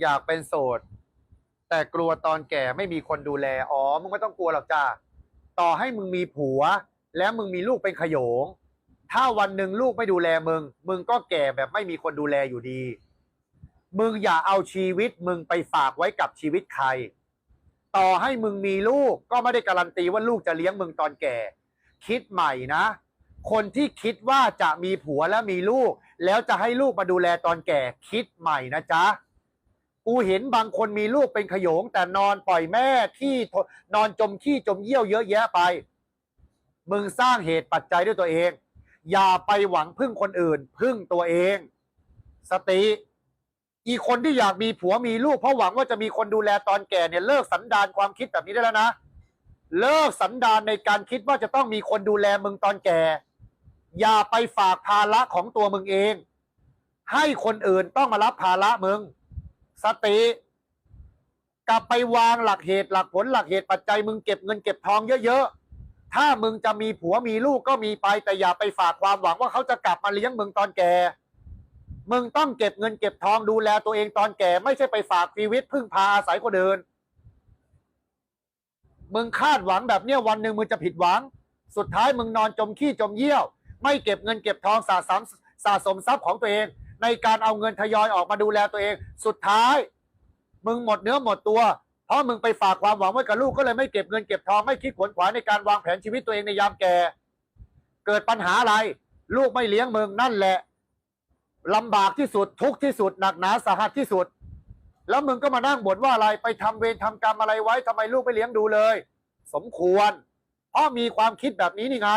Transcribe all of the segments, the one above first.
อยากเป็นโสด แต่กลัวตอนแก่ไม่มีคนดูแล อ๋อ มึงไม่ต้องกลัวหรอกจ้าต่อให้มึงมีผัว แล้วมึงมีลูกเป็นขโยง ถ้าวันหนึ่งลูกไม่ดูแลมึง มึงก็แก่แบบไม่มีคนดูแลอยู่ดี มึงอย่าเอาชีวิตมึงไปฝากไว้กับชีวิตใคร ต่อให้มึงมีลูกก็ไม่ได้การันตีว่าลูกจะเลี้ยงมึงตอนแก่ คิดใหม่นะ คนที่คิดว่าจะมีผัวและมีลูก แล้วจะให้ลูกมาดูแลตอนแก่ คิดใหม่นะจ๊ะ กูเห็นบางคนมีลูกเป็นขยง แต่นอนปล่อยแม่ที่นนอนจมขี้จมเยี่ยวเยอะแยะไป มึงสร้างเหตุปัจจัยด้วยตัวเอง อย่าไปหวังพึ่งคนอื่น พึ่งตัวเอง สติ อีกคนที่อยากมีผัวมีลูกเพราะหวังว่าจะมีคนดูแลตอนแก่เนี่ยเลิกสันดานความคิดแบบนี้ได้แล้วนะ เลิกสันดานในการคิดว่าจะต้องมีคนดูแลมึงตอนแก่ อย่าไปฝากภาระของตัวมึงเอง ให้คนอื่นต้องมารับภาระมึง สติ กลับไปวางหลักเหตุหลักผลหลักเหตุปัจจัยมึงเก็บเงินเก็บทองเยอะๆ ถ้ามึงจะมีผัวมีลูกก็มีไป แต่อย่าไปฝากความหวังว่าเขาจะกลับมาเลี้ยงมึงตอนแก่มึงต้องเก็บเงินเก็บทองดูแลตัวเองตอนแก่ไม่ใช่ไปฝากชีวิตพึ่งพาอาศัยคนอื่นมึงคาดหวังแบบเนี้ยวันหนึ่งมึงจะผิดหวัง สุดท้ายมึงนอนจมขี้จมเยี่ยว ไม่เก็บเงินเก็บทองสะสมสะสมทรัพย์ของตัวเอง ในการเอาเงินทยอยออกมาดูแลตัวเอง สุดท้าย มึงหมดเนื้อหมดตัว เพราะมึงไปฝากความหวังไว้กับลูกก็เลยไม่เก็บเงินเก็บทองไม่คิดขวนขวายในการวางแผนชีวิตตัวเองในยามแก่ เกิดปัญหาอะไร ลูกไม่เลี้ยงมึงนั่นแหละลำบากที่สุดทุกข์ที่สุดหนักหนาสาหัสที่สุด แล้วมึงก็มานั่งบ่นว่าอะไรไปทำเวรทำกรรมอะไรไว้ทำไมลูกไม่เลี้ยงดูเลย สมควร เพราะมีความคิดแบบนี้นี่ไง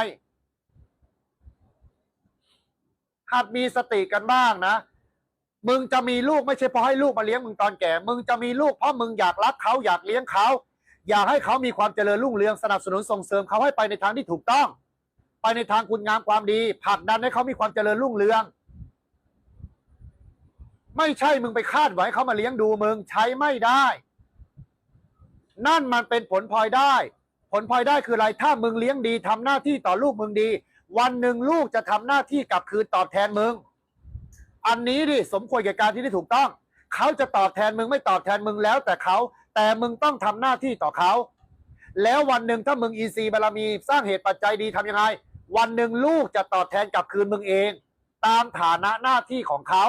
หัดมีสติกันบ้างนะ มึงจะมีลูกไม่ใช่เพราะให้ลูกมาเลี้ยงมึงตอนแก่ มึงจะมีลูกเพราะมึงอยากรักเขาอยากเลี้ยงเขา อยากให้เขามีความเจริญรุ่งเรืองสนับสนุนส่งเสริมเขาให้ไปในทางที่ถูกต้อง ไปในทางคุณงามความดีผลักดันให้เขามีความเจริญรุ่งเรือง ไม่ใช่มึงไปคาดหวังเขามาเลี้ยงดูมึงใช้ไม่ได้ นั่นมันเป็นผลพลอยได้ ผลพลอยได้คืออะไรถ้ามึงเลี้ยงดีทำหน้าที่ต่อลูกมึงดี วันหนึ่งลูกจะทำหน้าที่กลับคืนตอบแทนมึง อันนี้ดิสมควรแก่การที่ได้ถูกต้อง เขาจะตอบแทนมึงไม่ตอบแทนมึงแล้วแต่เขาแต่มึงต้องทำหน้าที่ต่อเขา แล้ววันหนึ่งถ้ามึงอีซีบารมีสร้างเหตุปัจจัยดีทำยังไง วันหนึ่งลูกจะตอบแทนกลับคืนมึงเอง ตามฐานะหน้าที่ของเขา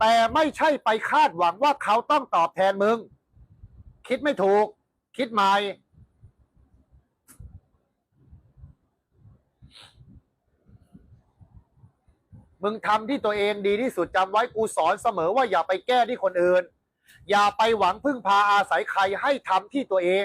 แต่ไม่ใช่ไปคาดหวังว่าเขาต้องตอบแทนมึง คิดไม่ถูก คิดใหม่ มึงทำที่ตัวเองดีที่สุดจำไว้กูสอนเสมอว่าอย่าไปแก้ที่คนอื่น อย่าไปหวังพึ่งพาอาศัยใครให้ทำที่ตัวเอง